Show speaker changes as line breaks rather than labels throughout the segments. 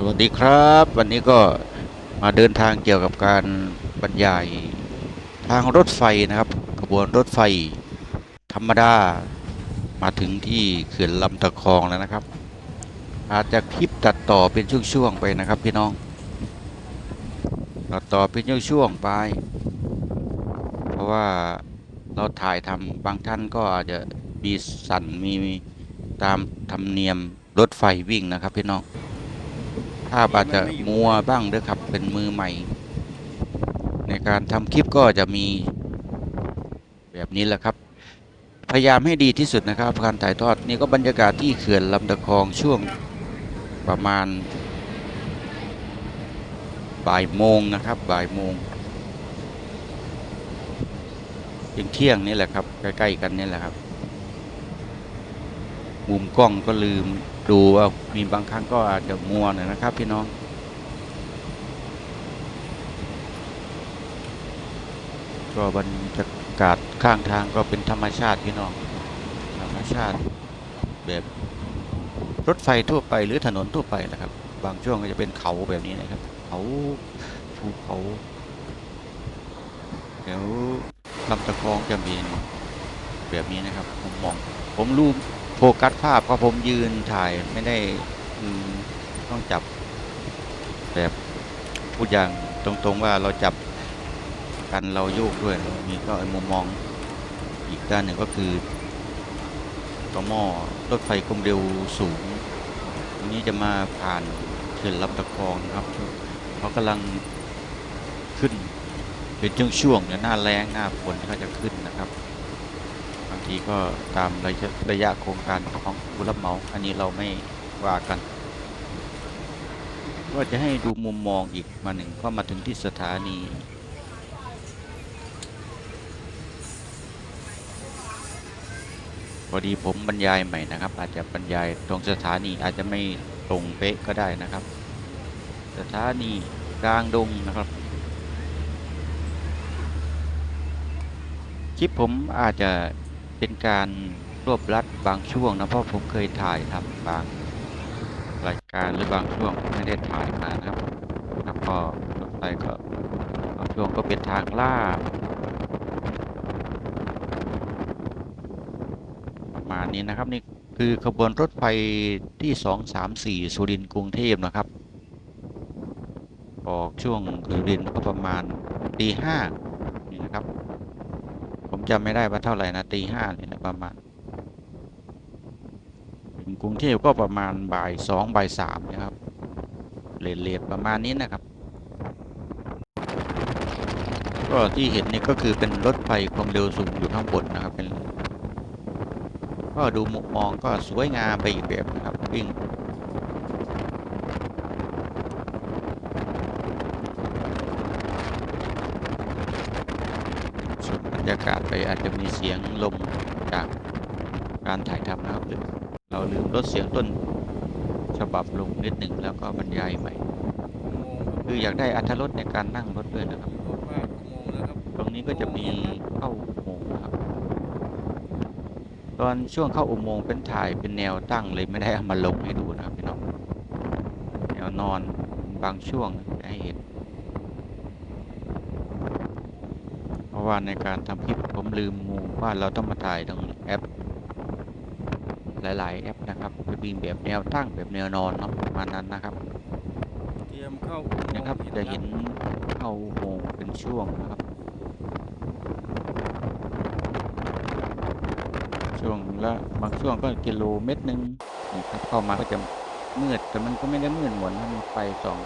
สวัสดีครับ วันนี้ก็มาเดินทางเกี่ยวกับการบรรยาย ทางรถไฟนะครับขบวนรถไฟ ธรรมดา มาถึงที่เขื่อนลำตะคองแล้วนะครับ อาจจะคลิปตัดต่อเป็นช่วงๆไปนะครับพี่น้องตัดต่อเป็นช่วงๆไป เพราะว่าเราถ่ายทำบางท่านก็อาจจะมีสั่นมีตามธรรมเนียมรถไฟวิ่งนะครับพี่น้อง ภาพอาจจะมัวบ้างเด้อครับ เป็นมือใหม่ ในการทำคลิปก็จะมีแบบนี้แหละครับ พยายามให้ดีที่สุดนะครับ การถ่ายทอดนี่ก็บรรยากาศที่เขื่อนลำตะคองช่วงประมาณบ่ายโมงนะครับ บ่ายโมงถึงเที่ยงนี่แหละครับ ใกล้ ๆ กันนี่แหละครับ มุมกล้องก็ลืม ดูว่ามีบางครั้งก็อาจจะมัวหน่อยนะครับ พี่น้อง ก็บรรยากาศข้างทางก็เป็นธรรมชาติพี่น้อง ธรรมชาติแบบรถไฟทั่วไปหรือถนนทั่วไปนะครับ บางช่วงก็จะเป็นเขาแบบนี้นะครับ เขาภูเขาเดี๋ยวลำตะคองจะมีแบบนี้นะครับผมมองผมรู โฟกัสภาพเพราะผมยืนถ่ายไม่ได้ต้องจับ แบบพูดอย่างตรงๆว่าเราจับกันเราโยกด้วยนะมีก็มุมมองอีกด้านหนึ่งก็คือต่อหม้อรถไฟความเร็วสูงอันนี้จะมาผ่านเขื่อนลำตะคองนะครับเขากำลังขึ้นเป็นช่วงๆเนี่ยหน้าแรงหน้าฝนก็จะขึ้นนะครับ ทีก็ตามระยะระยะโครงการของผู้รับเหมา อันนี้เราไม่ว่ากันก็จะให้ดูมุมมองอีกมาหนึ่งก็มาถึงที่สถานีพอดีผมบรรยายใหม่นะครับ อาจจะบรรยายตรงสถานีอาจจะไม่ตรงเป๊ะก็ได้นะครับ สถานีกลางดงนะครับ คลิปผมอาจจะ เป็นการรวบรัดบางช่วงนะเพราะผมเคยถ่ายทำบางรายการหรือบางช่วงไม่ได้ถ่ายมานะครับแล้วก็รถไฟก็บางช่วงก็เป็นทางลาดประมาณนี้นะครับนี่คือขบวนรถไฟที่ 234 สุรินทร์กรุงเทพนะครับ ออกช่วงสุรินทร์ก็ประมาณตีห้านี่นะครับ จำไม่ได้ว่าเท่าไหร่นะตีห้าเนี่ยนะประมาณถึงกรุงเทพก็ประมาณบ่ายสองบ่ายสามนะครับเลทเลทประมาณนี้นะครับ ก็ที่เห็นนี่ก็คือเป็นรถไฟความเร็วสูงอยู่ข้างบนนะครับเป็นก็ดูมุมมองก็สวยงามไปอีกแบบนะครับวิ่ง ส่วนบรร ยากาศไปอาจจะมีเสียงลมจากการถ่ายทำนะครับหรือเราลืมลดเสียงต้นฉบับลงนิดหนึ่งแล้วก็บรรยายใหม่ คืออยากได้อัธรสในการนั่งรถด้วยนะครับ ตรงนี้ก็จะมีเข้าอุโมงค์นะครับ ตอนช่วงเข้าอุโมงค์เป็นถ่ายเป็นแนวตั้งเลยไม่ได้เอามาลงให้ดูนะครับพี่น้องแนวนอนบางช่วงให้เห็น เพราะ ว่าในการทำคลิปผมลืมมูว่าเราต้องมาถ่ายตรงแอป หลาย ๆ แอปนะครับจะมีแบบแนวตั้งแบบแนวนอนเนาะประมาณนั้นนะครับ
เตรียมเข้า
นะครับจะเห็นเข้าอุโมงค์เป็นช่วงนะครับ ช่วงละบางช่วงก็กิโลเมตรหนึ่งนี่ครับเข้ามาก็จะมืดแต่มันก็ไม่ได้มืดเหมือนมันมีไฟส่อง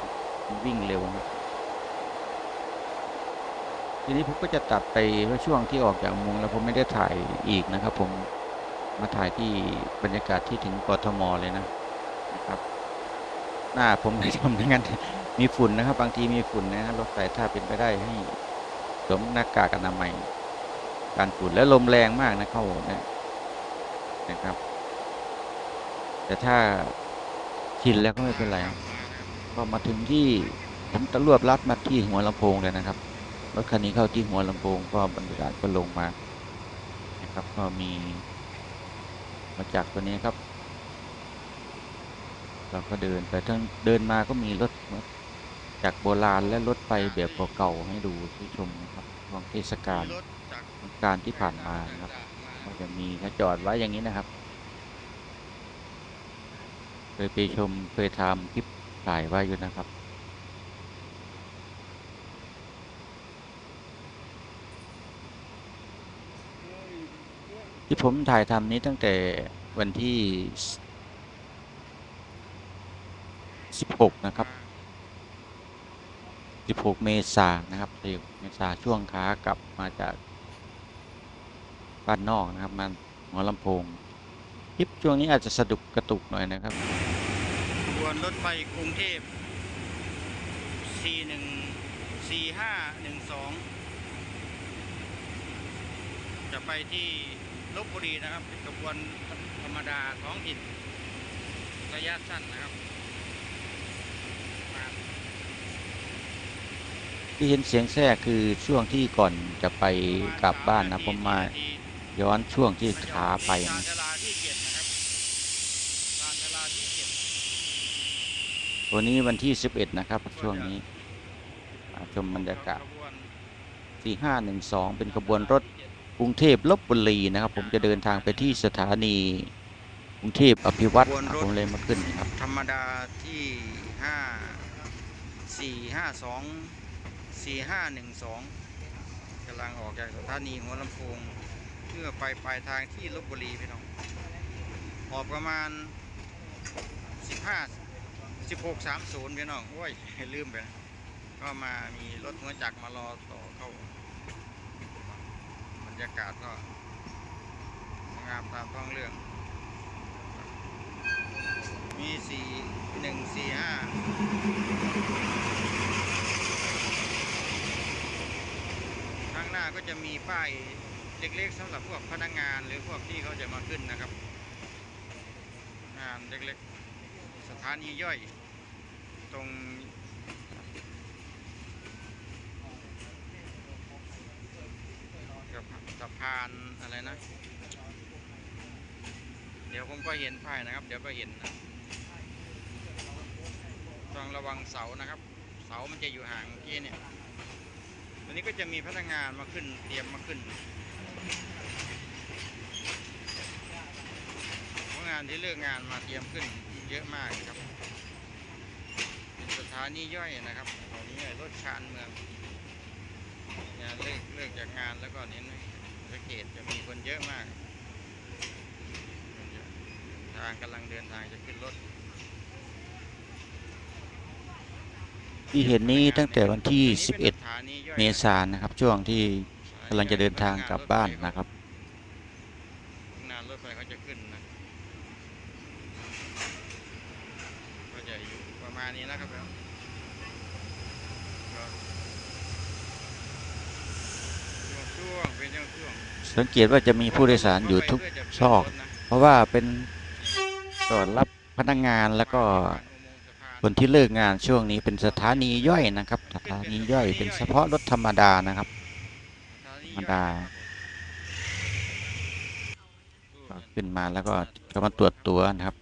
มันวิ่งเร็วนะ ทีนี้ผมก็จะตัดไปช่วงที่ออกจากอุมงแล้วผมไม่ได้ถ่ายอีกนะครับ ผมมาถ่ายที่บรรยากาศที่ถึงกทมเลยนะนะครับ หน้าผมไม่ทำอย่างนั้นมีฝุ่นนะครับ บางทีมีฝุ่นนะรถไฟถ้าเป็นไปได้ให้สวมหน้ากากอนามัยการฝุ่นและลมแรงมากนะเข้าเนี่ยนะครับ แต่ถ้าชินแล้วก็ไม่เป็นไรครับก็มาถึงที่ผมตะรวบลัดมาที่หัวลำโพงเลยนะครับ รถคันนี้เข้าที่หัวลำโพงก็บรรยากาศก็ลงมานะครับก็มีมาจากตัวนี้ครับ เราก็เดินไปทั้งเดินมาก็มีรถจากโบราณและรถไฟแบบเก่าๆให้ดูที่ชมนะครับช่วงเทศกาล
มีรกา
รที่ผ่านมานะครับก็จะมีจอดไว้อย่างนี้นะครับ เคยไปชมเคยทำคลิปถ่ายไว้อยู่นะครับ ที่ผมถ่ายทำนี้ตั้งแต่วันที่ 16 นะครับ 16 เมษายนนะครับ16เมษายนช่วงขากลับมาจากบ้านนอกนะครับมาหัวลำโพงคลิปช่วงนี้อาจจะสะดุกกระตุกหน่อยนะครับ
ขบวนรถไฟกรุงเทพ 414512 จะไปที่ ลบบุรีนะครับ เป็นขบวนธรรมดาท้องถิ่นระยะสั้นนะครับมา
ที่เห็นเสียงแทรกคือช่วงที่ก่อนจะไปกลับบ้านนะผมมาย้อนช่วงที่ขาไป
ชา
นะ
ญชาลาที่เจ็ดนะครับชาญชาลาที่เจ็ด
วันนี้วันที่ 11 นะครับ ช่วงนี้อ่าชมบรรยากาศ
ขบวน
4512 เป็นขบวนรถก รุงเทพลบบุรีนะครับ ผมจะเดินทางไปที่สถานีกรุงเทพอภิวัตรอะผมเลยมาขึ้นนะครับ
ธรรมดาที่ห้าสี่ห้าสองสี่ห้าหนึ่งสองกำลังออกจากสถานีหัวลำโพงเพื่อไปปลายทางที่ลบบุรีพี่น้องออกประมาณสิบห้าสิบหกสามศูนย์พี่น้องโอ้ยลืมไปนะก็มามีรถหัวจักรมารอต่อเข้าบ รรยากาศก็งามตามท้องเรื่อง มีสี่หนึ่งสี่ห้าข้างหน้าก็จะมีป้ายเล็กๆสำหรับพวกพนักงานหรือพวกที่เขาจะมาขึ้นนะครับ งานเล็กๆ สถานีย่อย ตรง กับสะพานอะไรนะ เดี๋ยวผมก็เห็นป้ายนะครับ เดี๋ยวก็เห็นนะต้องระวังเสานะครับ เสามันจะอยู่ห่างเมื่อกี้เนี่ยวันนี้ก็จะมีพนักงานมาขึ้นเตรียมมาขึ้นพนักงานที่เลิกงานมาเตรียมขึ้นเยอะมากครับเป็นสถานีย่อยนะครับตอนนี้รถชานเมืองเนี่ยเลิกเลิกจากงานแล้วก็เน้นสังเก ตจะมีคนเยอะมาก ทางกำลังเดินทางจะขึ้นรถ
ที่เห็นนี้ตั้งแต่วันที่
อันนี้เป็นสถานีย่อย
11 เมษายนนะครับ ช่วงที่กำลังจะเดินทางกลับบ้านนะครับ
งานรถไฟเขาจะขึ้นนะก็จะอยู่ประมาณนี้นะครับแล้วก็ช่วงๆเป็นช่วงๆ
สังเกตว่าจะมีผู้โดยสารอยู่ทุก
รถไฟเพื่จะ
ซอก เพราะว่าเป็นจอดรับพนักงานแล้วก็คนที่เลิกงานช่วงนี้เป็นสถานีย่อยนะครับ สถานีย่อยเป็นเฉพาะรถธรรมดานะครับ ธรรมดาขึ้นมาแล้วก็ก็มาตรวจตัวนะครับ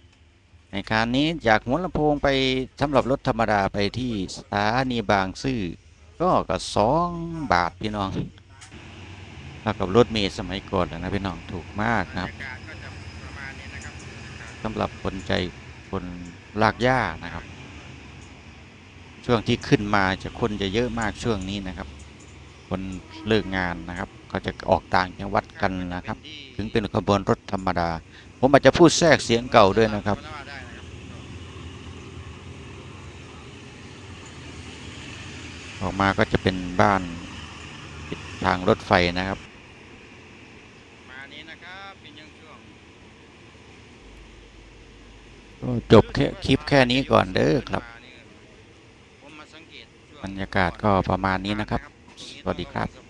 ในการนี้จากหัวลำโพงไปสำหรับรถธรรมดาไปที่สถานีบางซื่อก็ก็สองบาทพี่น้อง เท่ากับรถเมล์สมัยก่อนแล้วนะพี่น้องถูกมากนะครับ
บรรยากาศก็จะประมาณนี้นะครับ
สำหรับคนใจคนลากหญ้านะครับ ช่วงที่ขึ้นมาจะคนจะเยอะมากช่วงนี้นะครับ คนเลิกงานนะครับ ก็จะออกต่างจังหวัดกันนะครับ ถึงเป็นขบวนรถธรรมดา ผมอาจจะพูดแทรกเสียงเก่าด้วยนะครับ
ได้นะครับ
ออกมาก็จะเป็นบ้านติดทางรถไฟนะครับ
มานี้นะครับเป็นยังช่วง
ก็จบแค่คลิปแค่นี้ก่อนเด้อครับ
ผมมาสังเกตช่วง
บรรยากาศก็ประมาณนี้นะครับ สวัสดีครับ
ส